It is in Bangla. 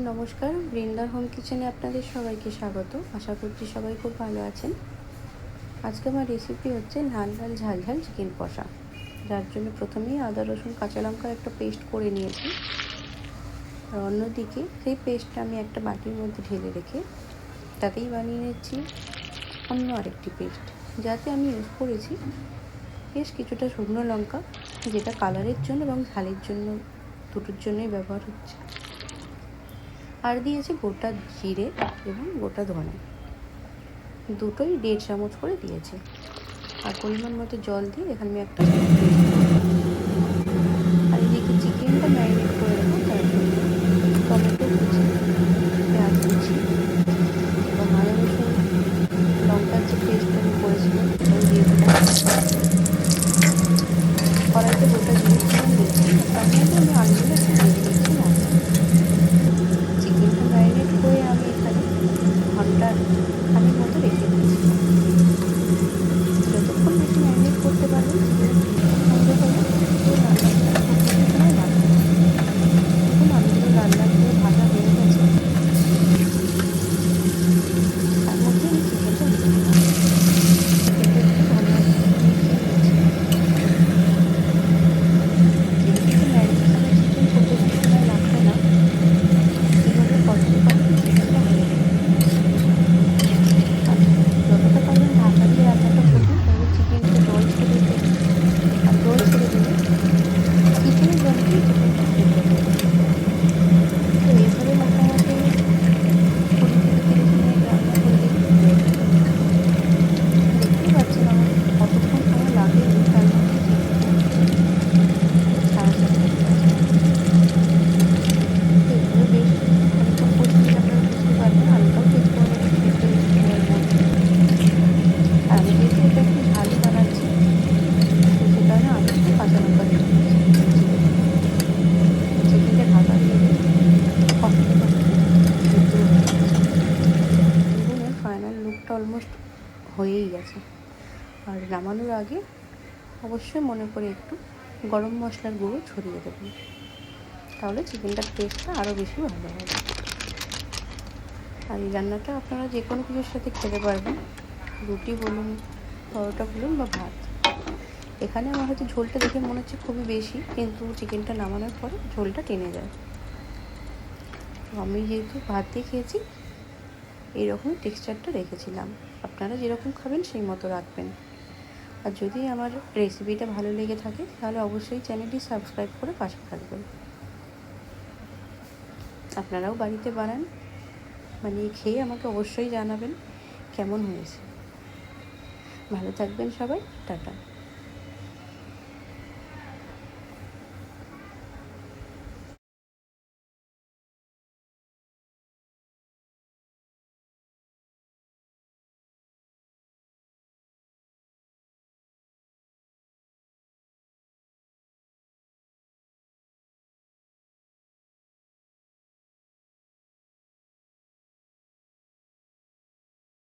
নমস্কার, বৃন্দার হোম কিচেনে আপনাদের সবাইকে স্বাগত। আশা করছি সবাই খুব ভালো আছেন। আজকে আমার রেসিপি হচ্ছে লাল ঝাল ঝাল চিকেন কষা। যার জন্য প্রথমেই আদা, রসুন, কাঁচা লঙ্কার একটা পেস্ট করে নিয়েছি। আর অন্যদিকে সেই পেস্টটা আমি একটা বাটির মধ্যে ঢেলে রেখে তাতেই বানিয়ে নিচ্ছি অন্য আরেকটি পেস্ট যাতে আমি ইউজ করেছি বেশ কিছুটা শুকনো লঙ্কা, যেটা কালারের জন্য এবং ঝালের জন্য, দুটোর জন্যই ব্যবহার হচ্ছে। আর দিয়েছি গোটা জিরে এবং গোটা ধনে। দুটোই দেড় চামচ করে দিয়েছি। আর পরিমাণ মতো জল দিয়ে এখানে আমি একটা আর এদিকে চিকেনটা ম্যারিনেট করে দেবো টমেটো কুচি, পেঁয়াজ কুচি এবং আদা রসুন, লঙ্কার যে পেস্ট আমি করেছিলাম, সেটাও কড়াইতে গোটা মধ্যে আমি আলুগুলো একটু দিয়ে দিচ্ছি না চিকেনটা ম্যারিনেট করে আমি এখানে ঘণ্টা খানিক মতো রেখে দিয়েছি যতক্ষণ বেশি ম্যারিনেট করতে পারবেন সুন্দর হবে তো রান্নাটা খুব বেশি সময় লাগবে না। দেখুন আলুগুলো লাল লাল করে ভাজা হয়ে গেছে তার মধ্যে আমি চিকেনটা দিয়ে দিলাম চিকেনটা একটু ভালো মতো যেহেতু ম্যারিনেশনের চিকেন খুব বেশি সময় লাগবে না এভাবে কষতে কষতে চিকেনটা হয়ে যাবে আর যতটা পারবেন ঢাকা দিয়ে রান্নাটা করবেন তাহলে চিকেনটা জল ছেড়ে দেবে আর জল ছেড়ে দেবে চিকেনের জল দিয়ে চিকেনটা সেদ্ধ হয়ে যাবে তো এইভাবে মোটামুটি কুড়ি থেকে তিরিশ মিনিট রান্না করে দিন দেখতেই পাচ্ছেন আমার কতক্ষণ সময় লাগে তার মধ্যে চিকেনটা ছাড়া ছাড়া হয়ে গেছে তো এগুলো বেশ খানিক্ষণ কষিয়ে আপনারা বুঝতে পারবেন হালকাও সেদ্ধ হবে সেদ্ধ চিকেনের মধ্যে আর আমি যেহেতু এটা একটু ঝালই বানাচ্ছি তো সে কারণে আমি একটু কাঁচা লঙ্কা দিয়ে দিচ্ছি চিকেনটা ঢাকা দিয়ে দিয়ে কষতে কষতে সেদ্ধ হয়ে গেছে দেখুন ফাইনাল লুকটা অলমোস্ট হয়েই গেছে আর নামানোর আগে অবশ্যই মনে করে একটু গরম মশলার গুঁড়ো ছড়িয়ে দেবেন। তাহলে চিকেনটার টেস্টটা আরও বেশি ভালো হবে। আর এই রান্নাটা আপনারা যে কোনো কিছুর সাথে খেতে পারবেন। রুটি বলুন, পরোটা বলুন বা ভাত। এখানে আমার হয়তো ঝোলটা দেখে মনে হচ্ছে খুবই বেশি, কিন্তু চিকেনটা নামানোর পরে ঝোলটা টেনে যায়। আমি যেহেতু ভাত দিয়ে খেয়েছি এইরকমই টেক্সচারটা রেখেছিলাম। আপনারা যেরকম খাবেন, সেই মতো রাখবেন। আর যদি আমার রেসিপিটা ভালো লেগে থাকে, তাহলে অবশ্যই চ্যানেলটি সাবস্ক্রাইব করে পাশে থাকবেন। আপনারাও বাড়িতে বানান মানে খেয়ে আমাকে অবশ্যই জানাবেন কেমন হয়েছে। ভালো থাকবেন সবাই, টাটা।